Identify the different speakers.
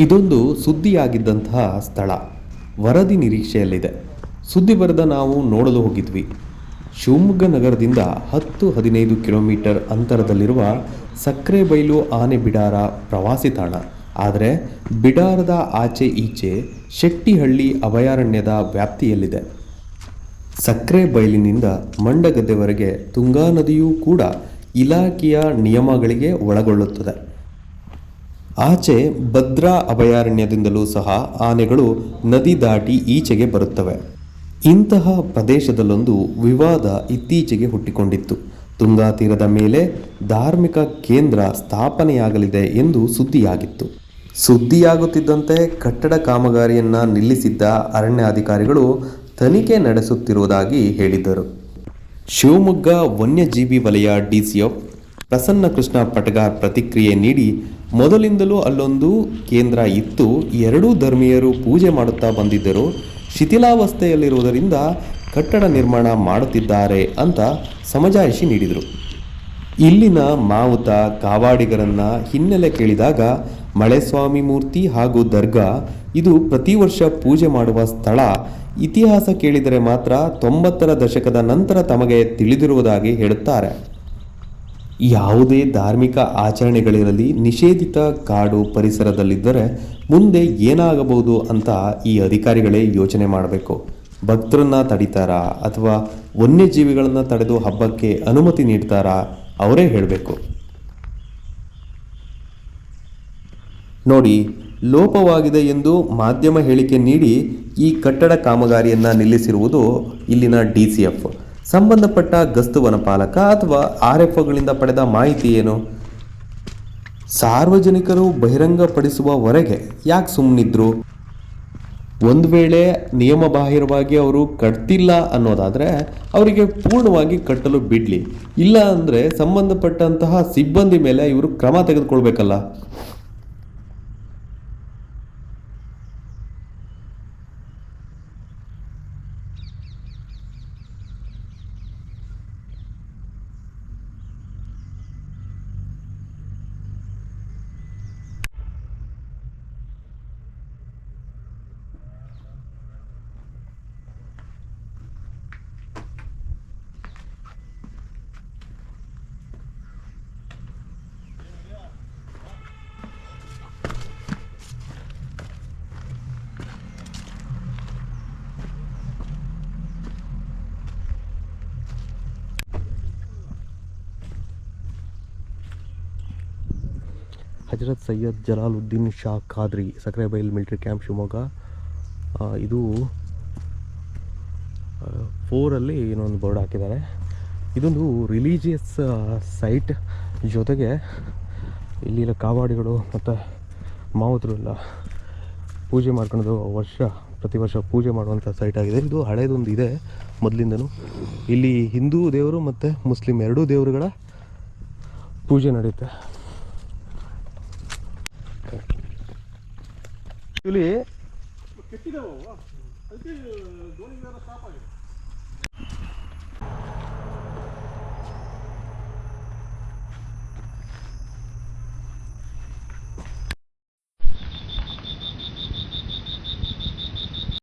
Speaker 1: ಇದೊಂದು ಸುದ್ದಿಯಾಗಿದ್ದಂತಹ ಸ್ಥಳ. ವರದಿ ನಿರೀಕ್ಷೆಯಲ್ಲಿದೆ. ಸುದ್ದಿ ಬರೆದ ನಾವು ನೋಡಲು ಹೋಗಿದ್ವಿ. ಶಿವಮೊಗ್ಗ ನಗರದಿಂದ ಹತ್ತು ಹದಿನೈದು ಕಿಲೋಮೀಟರ್ ಅಂತರದಲ್ಲಿರುವ ಸಕ್ರೆಬೈಲು ಆನೆ ಬಿಡಾರ ಪ್ರವಾಸಿ ತಾಣ. ಆದರೆ ಬಿಡಾರದ ಆಚೆ ಈಚೆ ಶೆಟ್ಟಿಹಳ್ಳಿ ಅಭಯಾರಣ್ಯದ ವ್ಯಾಪ್ತಿಯಲ್ಲಿದೆ. ಸಕ್ಕರೆ ಬೈಲಿನಿಂದ ಮಂಡಗದ್ದೆವರೆಗೆ ತುಂಗಾ ನದಿಯೂ ಕೂಡ ಇಲಾಖೆಯ ನಿಯಮಗಳಿಗೆ ಒಳಗೊಳ್ಳುತ್ತದೆ. ಆಚೆ ಭದ್ರಾ ಅಭಯಾರಣ್ಯದಿಂದಲೂ ಸಹ ಆನೆಗಳು ನದಿ ದಾಟಿ ಈಚೆಗೆ ಬರುತ್ತವೆ. ಇಂತಹ ಪ್ರದೇಶದಲ್ಲೊಂದು ವಿವಾದ ಇತ್ತೀಚೆಗೆ ಹುಟ್ಟಿಕೊಂಡಿತ್ತು. ತುಂಗಾ ತೀರದ ಮೇಲೆ ಧಾರ್ಮಿಕ ಕೇಂದ್ರ ಸ್ಥಾಪನೆಯಾಗಲಿದೆ ಎಂದು ಸುದ್ದಿಯಾಗಿತ್ತು. ಸುದ್ದಿಯಾಗುತ್ತಿದ್ದಂತೆ ಕಟ್ಟಡ ಕಾಮಗಾರಿಯನ್ನು ನಿಲ್ಲಿಸಿದ್ದ ಅರಣ್ಯಾಧಿಕಾರಿಗಳು ತನಿಖೆ ನಡೆಸುತ್ತಿರುವುದಾಗಿ ಹೇಳಿದ್ದರು. ಶಿವಮೊಗ್ಗ ವನ್ಯಜೀವಿ ವಲಯ ಡಿಸಿಎಫ್ ಪ್ರಸನ್ನ ಕೃಷ್ಣ ಪಟಗಾರ್ ಪ್ರತಿಕ್ರಿಯೆ ನೀಡಿ ಮೊದಲಿಂದಲೂ ಅಲ್ಲೊಂದು ಕೇಂದ್ರ ಇತ್ತು. ಎರಡೂ ಧರ್ಮೀಯರು ಪೂಜೆ ಮಾಡುತ್ತಾ ಬಂದಿದ್ದರು. ಶಿಥಿಲಾವಸ್ಥೆಯಲ್ಲಿರುವುದರಿಂದ ಕಟ್ಟಡ ನಿರ್ಮಾಣ ಮಾಡುತ್ತಿದ್ದಾರೆ ಅಂತ ಸಮಜಾಯಿಷಿ ನೀಡಿದರು. ಇಲ್ಲಿನ ಮಾವುತ ಕಾವಾಡಿಗರನ್ನ ಹಿನ್ನೆಲೆ ಕೇಳಿದಾಗ ಮಳೆಸ್ವಾಮಿ ಮೂರ್ತಿ ಹಾಗೂ ದರ್ಗಾ ಇದು ಪ್ರತಿ ವರ್ಷ ಪೂಜೆ ಮಾಡುವ ಸ್ಥಳ. ಇತಿಹಾಸ ಕೇಳಿದರೆ ಮಾತ್ರ ತೊಂಬತ್ತರ ದಶಕದ ನಂತರ ತಮಗೆ ತಿಳಿದಿರುವುದಾಗಿ ಹೇಳುತ್ತಾರೆ. ಯಾವುದೇ ಧಾರ್ಮಿಕ ಆಚರಣೆಗಳಿರಲಿ, ನಿಷೇಧಿತ ಕಾಡು ಪರಿಸರದಲ್ಲಿದ್ದರೆ ಮುಂದೆ ಏನಾಗಬಹುದು ಅಂತ ಈ ಅಧಿಕಾರಿಗಳೇ ಯೋಚನೆ ಮಾಡಬೇಕು. ಭಕ್ತರನ್ನ ತಡಿತಾರಾ ಅಥವಾ ವನ್ಯಜೀವಿಗಳನ್ನು ತಡೆದು ಹಬ್ಬಕ್ಕೆ ಅನುಮತಿ ನೀಡ್ತಾರಾ ಅವರೇ ಹೇಳಬೇಕು. ನೋಡಿ, ಲೋಪವಾಗಿದೆ ಎಂದು ಮಾಧ್ಯಮ ಹೇಳಿಕೆ ನೀಡಿ ಈ ಕಟ್ಟಡ ಕಾಮಗಾರಿಯನ್ನು ನಿಲ್ಲಿಸಿರುವುದು ಇಲ್ಲಿನ ಡಿ ಸಿ ಎಫ್. ಸಂಬಂಧಪಟ್ಟ ಗಸ್ತು ವನಪಾಲಕ ಅಥವಾ ಆರ್ ಎಫ್ ಒಗಳಿಂದ ಪಡೆದ ಮಾಹಿತಿ ಏನು? ಸಾರ್ವಜನಿಕರು ಬಹಿರಂಗಪಡಿಸುವವರೆಗೆ ಯಾಕೆ ಸುಮ್ಮನಿದ್ರು ಒಂದು ವೇಳೆ ನಿಯಮ ಬಾಹಿರವಾಗಿ ಅವರು ಕಟ್ತಿಲ್ಲ ಅನ್ನೋದಾದರೆ ಅವರಿಗೆ ಪೂರ್ಣವಾಗಿ ಕಟ್ಟಲು ಬಿಡಲಿ. ಇಲ್ಲ ಅಂದರೆ ಸಂಬಂಧಪಟ್ಟಂತಹ ಸಿಬ್ಬಂದಿ ಮೇಲೆ ಇವರು ಕ್ರಮ ತೆಗೆದುಕೊಳ್ಬೇಕಲ್ಲ. Hazrat Syed Jalaluddin Shah Qadri Sakrebail military camp Shivamogga. ಇದು ಫೋರಲ್ಲಿ ಇನ್ನೊಂದು ಬೋರ್ಡ್ ಹಾಕಿದ್ದಾರೆ. ಇದೊಂದು ರಿಲೀಜಿಯಸ್ ಸೈಟ್. ಜೊತೆಗೆ ಇಲ್ಲಿನ ಕಾವಾಡಿಗಳು ಮತ್ತು ಮಾವುತರು ಎಲ್ಲ ಪೂಜೆ ಮಾಡ್ಕೊಳೋದು ವರ್ಷ, ಪ್ರತಿ ವರ್ಷ ಪೂಜೆ ಮಾಡುವಂಥ ಸೈಟ್ ಆಗಿದೆ. ಇದು ಹಳೇದೊಂದು ಇದೆ ಮೊದಲಿಂದನೂ. ಇಲ್ಲಿ ಹಿಂದೂ ದೇವರು ಮತ್ತು ಮುಸ್ಲಿಂ ಎರಡೂ ದೇವರುಗಳ ಪೂಜೆ ನಡೆಯುತ್ತೆ. ಆ್ಯಕ್ಚುಲಿ